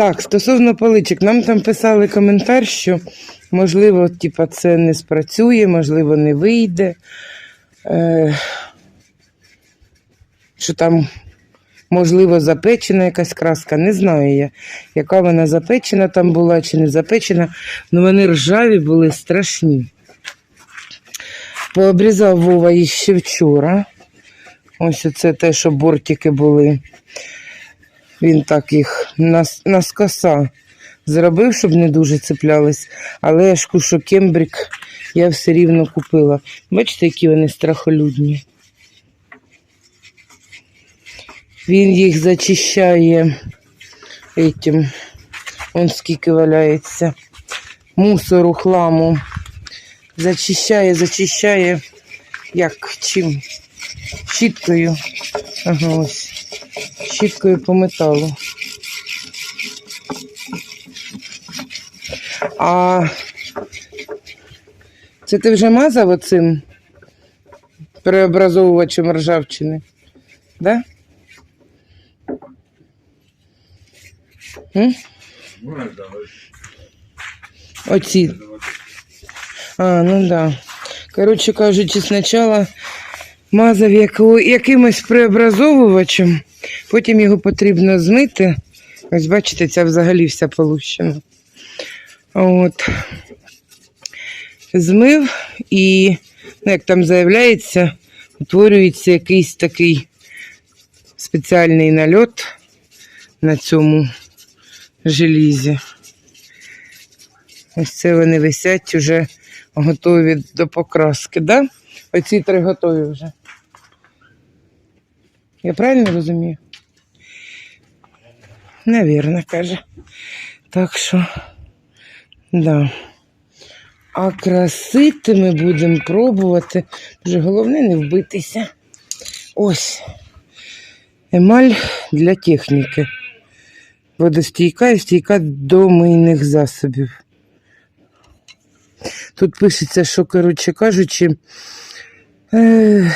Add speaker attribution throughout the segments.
Speaker 1: Так, стосовно паличок, нам там писали коментар, що можливо, типа, це не спрацює, можливо, не вийде. Е, що там, можливо, запечена якась краска. Не знаю я, яка вона запечена там була чи не запечена. але вони ржаві були страшні. Пообрізав Вова їх ще вчора. Ось це те, що бортики були. Він так їх нас, наскоса зробив, щоб не дуже цеплялись. Але я ж кушу кембрик я все рівно купила. Бачите, які вони страхолюдні. Він їх зачищає этим. Он скільки валяється. Мусору, хламу. Зачищає, зачищає. Як чим? Щіткою. Ага, ось. Щіткою по металу. А це ти вже мазав оцим преобразовувачем ржавчини? Да? М? Оці. А, ну да. Коротше кажучи, спочатку мазав якимось преобразовувачем, потім його потрібно змити. Ось бачите, ця взагалі вся полущена. От. Змив і, ну, як там заявляється, утворюється якийсь такий спеціальний нальот на цьому желізі. Ось це вони висять уже готові до покраски, да? Оці три готові вже. Я правильно розумію? Навірно, каже. Так що, да. А красити ми будемо пробувати. Дуже головне не вбитися. Ось. Емаль для техніки. Водостійка і стійка до мийних засобів. Тут пишеться, що, коротше кажучи, е,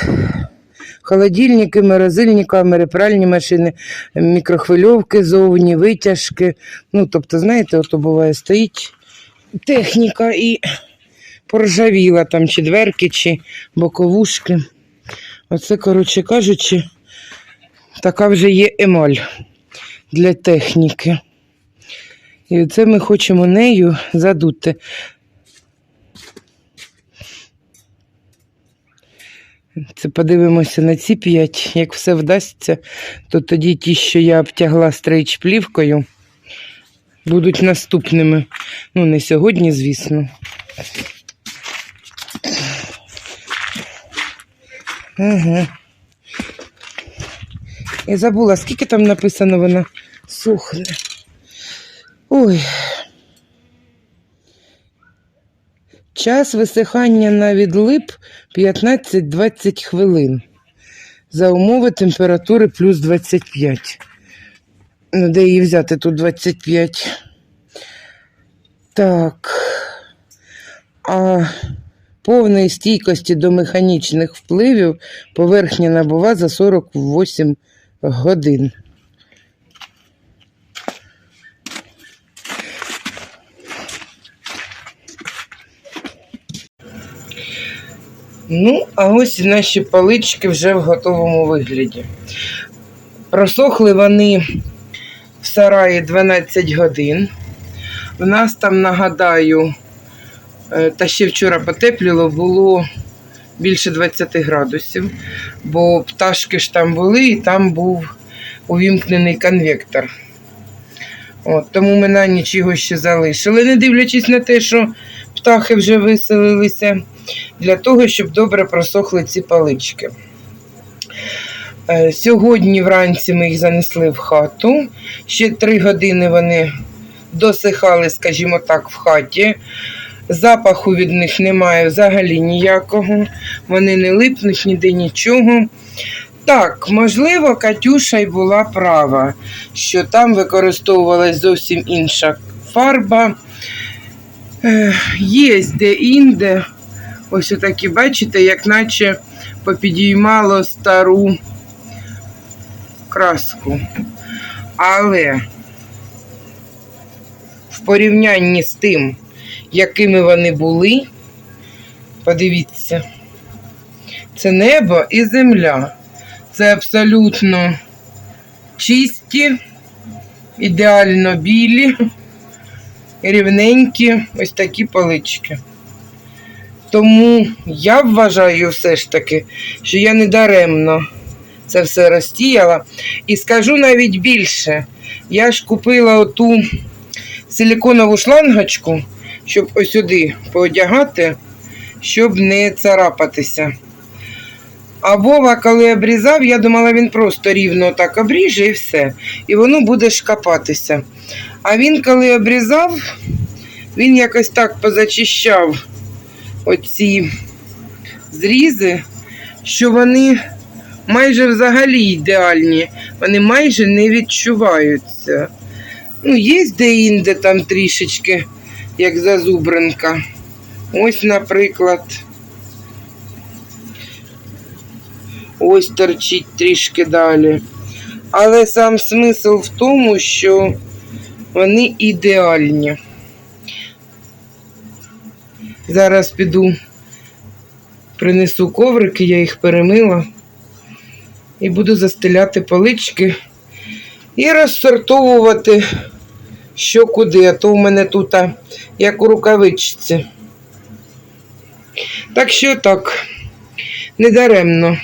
Speaker 1: холодильники, морозильні камери, пральні машини, мікрохвильовки зовні, витяжки. Ну, тобто, знаєте, ото буває стоїть техніка і поржавіла там чи дверки, чи боковушки. Оце, коротше кажучи, така вже є емаль для техніки. І це ми хочемо нею задути. Це подивимося на ці п'ять. Як все вдасться, то тоді ті, що я обтягла стрейч плівкою, будуть наступними. Ну, не сьогодні, звісно. Ага. Я забула, скільки там написано вона сохне. Ой. Час висихання на відлип 15-20 хвилин. За умови температури плюс 25. Ну, де її взяти тут 25? Так. А повної стійкості до механічних впливів поверхня набува за 48 годин. Ну, а ось наші палички вже в готовому вигляді. Просохли вони в сараї 12 годин. В нас там, нагадаю, е, та ще вчора потепліло, було більше 20 градусів, бо пташки ж там були і там був увімкнений конвектор. От, тому ми на ніч його ще залишили, не дивлячись на те, що птахи вже виселилися, для того, щоб добре просохли ці палички. Е, Сьогодні вранці ми їх занесли в хату. Ще три години вони досихали, скажімо так, в хаті. Запаху від них немає взагалі ніякого. Вони не липнуть ніде нічого. Так, можливо, Катюша й була права, що там використовувалась зовсім інша фарба. Є де-інде. Ось отакі, бачите, як наче попідіймало стару краску. Але в порівнянні з тим, якими вони були, подивіться, це небо і земля. Це абсолютно чисті, ідеально білі, рівненькі ось такі полички. Тому я вважаю все ж таки, що я не даремно це все розтіяла. І скажу навіть більше, я ж купила оту силіконову шлангочку, щоб ось сюди поодягати, щоб не царапатися. А Вова, коли обрізав, я думала, він просто рівно так обріже і все. І воно буде шкапатися. А він, коли обрізав, він якось так позачищав оці зрізи, що вони майже взагалі ідеальні, вони майже не відчуваються. Ну, є де-інде там трішечки, як зазубринка. Ось, наприклад. Ось торчить трішки далі. Але сам смисл в тому, що вони ідеальні. Зараз піду, принесу коврики, я їх перемила. І буду застеляти полички і розсортовувати що куди, а то в мене тут як у рукавичці. Так що так, недаремно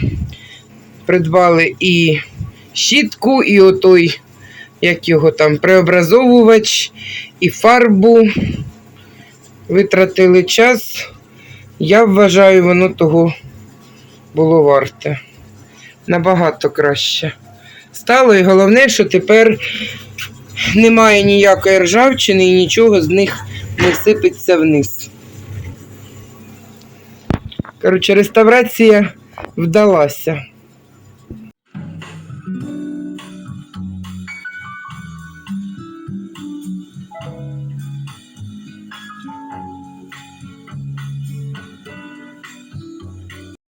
Speaker 1: придбали і щітку, і отой, як його там, преобразовувач, і фарбу. Витратили час. Я вважаю, воно того було варте. Набагато краще. Стало і головне, що тепер немає ніякої ржавчини і нічого з них не сипеться вниз. Коротше, реставрація вдалася.